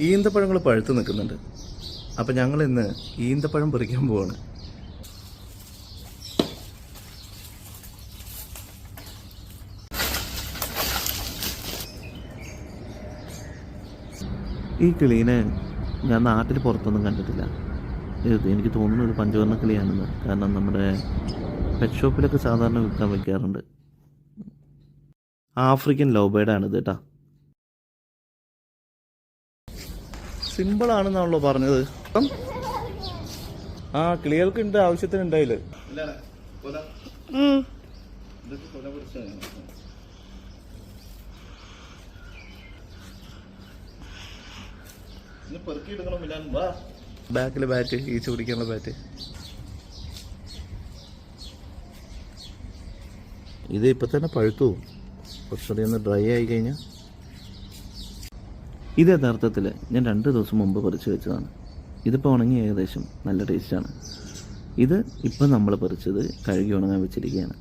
ഈന്തപ്പഴങ്ങൾ പഴുത്ത് നിൽക്കുന്നുണ്ട്. അപ്പം ഞങ്ങൾ ഇന്ന് ഈന്തപ്പഴം പറിക്കാൻ പോവാണ്. ഈ കിളീനെ ഞാൻ നാട്ടിൽ പുറത്തൊന്നും കണ്ടിട്ടില്ല. ഇത് എനിക്ക് തോന്നുന്നു ഒരു പഞ്ചവർണ കിളിയാണെന്ന്. കാരണം നമ്മുടെ പെറ്റ് ഷോപ്പിലൊക്കെ സാധാരണ വിൽക്കാൻ വയ്ക്കാറുണ്ട് ആഫ്രിക്കൻ ബേർഡാണ് ഇത് കേട്ടോ സിമ്പിൾ ആണെന്നാണല്ലോ പറഞ്ഞത്. ആ കിളികൾക്ക് ഉണ്ട് ആവശ്യത്തിന് ഉണ്ടായില്ലേ. ബാക്കിൽ ബാറ്റ് ഈച്ച പിടിക്കാനുള്ള ബാറ്റ് ഇത് ഇപ്പൊ തന്നെ പഴുത്തു കുറച്ചുകൂടി ഒന്ന് ഡ്രൈ ആയി കഴിഞ്ഞാൽ ഇത് യഥാർത്ഥത്തിൽ ഞാൻ രണ്ട് ദിവസം മുമ്പ് പറിച്ച് വെച്ചതാണ്. ഇതിപ്പോൾ ഉണങ്ങി ഏകദേശം നല്ല ടേസ്റ്റാണ് ഇത് ഇപ്പം നമ്മൾ പറിച്ചത് കഴുകി ഉണങ്ങാൻ വെച്ചിരിക്കുകയാണ്